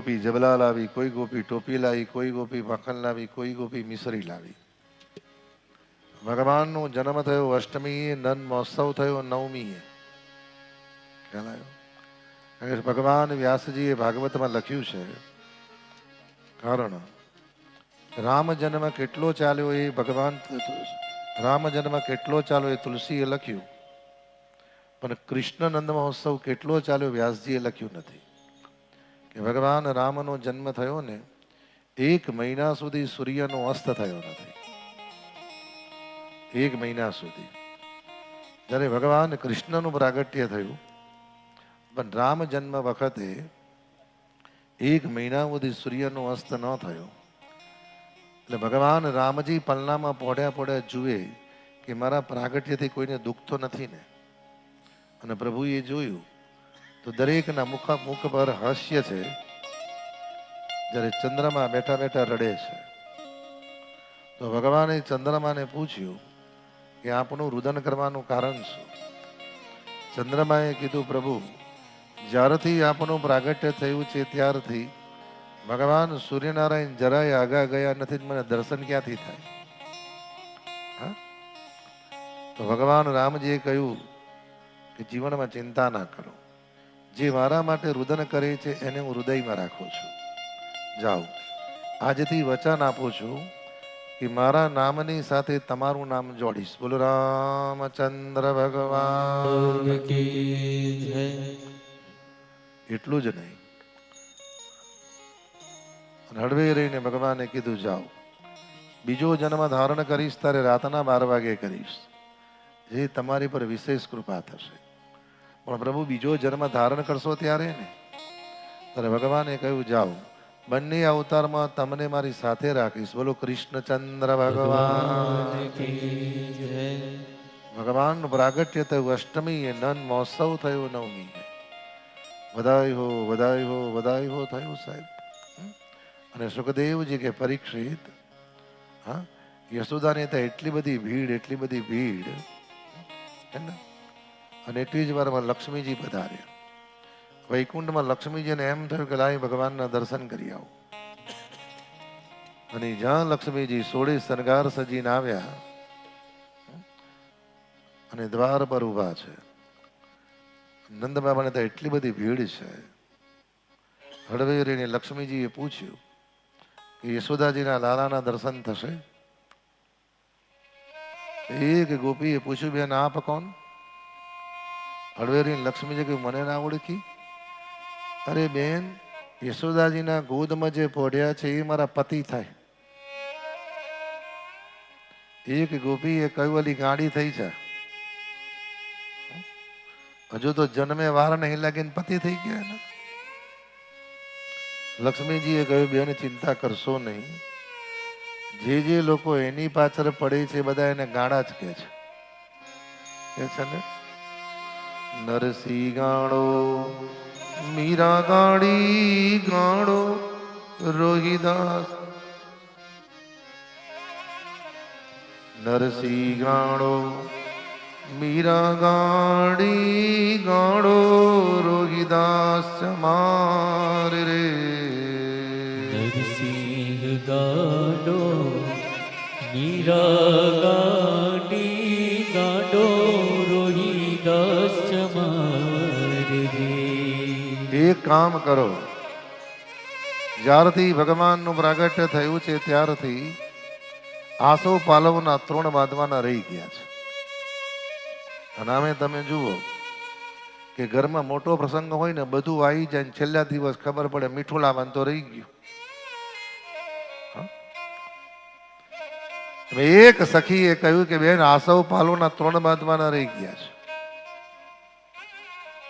ગોપી જબલા લાવી, કોઈ ગોપી ટોપી લાવી, કોઈ ગોપી માખણ લાવી, કોઈ ગોપી મિસરી લાવી. ભગવાનનો જન્મ થયો અષ્ટમીએ નન મહોત્સવ થયો નવમીએ. ભગવાન વ્યાસજીએ ભાગવતમાં લખ્યું છે, કારણ રામ જન્મ કેટલો ચાલ્યો એ ભગવાન રામ જન્મ કેટલો ચાલ્યો એ તુલસીએ લખ્યું. પણ કૃષ્ણ નંદ મહોત્સવ કેટલો ચાલ્યો વ્યાસજીએ લખ્યું નથી. કે ભગવાન, રામનો જન્મ થયો ને, એક મહિના સુધી સૂર્યનો અસ્ત થયો નથી. એક મહિના સુધી. જ્યારે ભગવાન કૃષ્ણનું પ્રાગટ્ય થયું, પણ રામ જન્મ વખતે એક મહિના સુધી સૂર્યનો અસ્ત ન થયો. એટલે ભગવાન રામજી પલનામાં પોઢ્યા પોઢ્યા જુએ કે મારા પ્રાગટ્યથી કોઈને દુઃખ તો નથી ને. અને પ્રભુએ જોયું તો દરેકના મુખ મુખ પર હાસ્ય છે, જ્યારે ચંદ્રમા બેઠા બેઠા રડે છે. તો ભગવાને ચંદ્રમાને પૂછ્યું કે આપણું રુદન કરવાનું કારણ શું? ચંદ્રમાએ કીધું, પ્રભુ, જ્યારથી આપણું પ્રાગટ્ય થયું છે, ત્યારથી ભગવાન સૂર્યનારાયણ જરાય આગા ગયા નથી, મને દર્શન ક્યાંથી થાય? તો ભગવાન રામજીએ કહ્યું કે જીવનમાં ચિંતા ના કરો. જે મારા માટે રુદન કરે છે, એને હું હૃદયમાં રાખું છું. જાઓ, આજથી વચન આપું છું કે મારા નામની સાથે તમારું નામ જોડીશ. બોલો, રામચંદ્ર ભગવાન એટલું જ નહીં. રડવે રહીને ભગવાને કીધું, જાઓ, બીજો જન્મ ધારણ કરીશ ત્યારે રાતના બાર વાગે કરીશ. જે તમારી પર વિશેષ કૃપા થશે. પણ પ્રભુ બીજો જન્મ ધારણ કરશો ત્યારે ને? ત્યારે ભગવાને કહ્યું જાઓ બંને અવતારમાં તમને મારી સાથે રાખીશ. બોલો કૃષ્ણચંદ્ર ભગવાન. ભગવાનનું પ્રાગટ્ય થયું અષ્ટમી એ નન મહોત્સવ થયો નવમી વધાઈ હો વધાઈ હો વધાઈ હો થયું સાહેબ? અને સુખદેવજી કે પરીક્ષિત હા યશોદાને ત્યાં એટલી બધી ભીડ એટલી બધી ભીડ. હે ને? અને એટલી જ વારમાં લક્ષ્મીજી પધાર્યા. વૈકુંઠમાં લક્ષ્મીજીને એમ થયું કે લાય ભગવાનના દર્શન કરી આવો. અને જ્યાં લક્ષ્મીજી સોળે શણગાર સજીને આવ્યા, અને દ્વાર પર ઊભા છે. નંદ બાબાને તો એટલી બધી ભીડ છે. હળવેરીને લક્ષ્મીજીએ પૂછ્યું, કે યશોદાજીના લાલાના દર્શન થશે? એક ગોપીએ પૂછ્યું, બેન, આપ કોણ? હળવેરી લક્ષ્મીજી કહ્યું, મને ના ઓળખી? અરે બેન, યશોદાજીના ગોદમાં જે પોઢ્યા છે, એ મારા પતિ થાય. એક ગોપીએ કહ્યું ઓલી ગાડી થઈ છે હજુ તો જન્મે વાર નહીં લાગીને પતિ થઈ ગયા ને લક્ષ્મીજીએ કહ્યું, બેન, ચિંતા કરશો નહીં. જે જે લોકો એની પાછળ પડે છે બધા એને ગાડા જ કે છે. કે છે ને? નરસિંહ ગાણો મીરા ગાડી ગાણો રોહિદાસ નરસિંહ ગાણો મીરા ગાડી ગાણો રોહિદાસ માર રે નરસિંહ ગાડો મીરા ગાડી કામ કરો. જ્યારથી ભગવાનનું પ્રાગટ્ય થયું છે, ત્યારથી આસો પાલવના તૃણ બાંધવાના રહી ગયા છે. અને આમે તમે જુઓ કે ઘરમાં મોટો પ્રસંગ હોય ને, બધું આવી જાય ને છેલ્લા દિવસ ખબર પડે મીઠું લાવવાનું તો રહી ગયું. એક સખીએ કહ્યું કે, બેન આસવ પાલોના ત્રણ બાંધવાના રહી ગયા છે.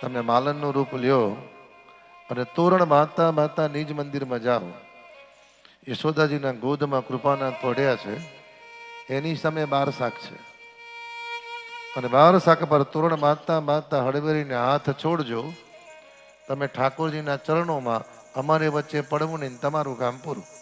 તમે માલનનું રૂપ લ્યો. અને તોરણ માતા માતા નિજ મંદિરમાં જાઓ. યશોદાજીના ગોદમાં કૃપાના પડ્યા છે. એની સામે બાર શાક છે. અને બાર શાક પર તોરણ માતા માતા હળવેરીને હાથ છોડજો. તમે ઠાકોરજીના ચરણોમાં અમારી વચ્ચે પડવું નહીં, તમારું કામ પૂરું.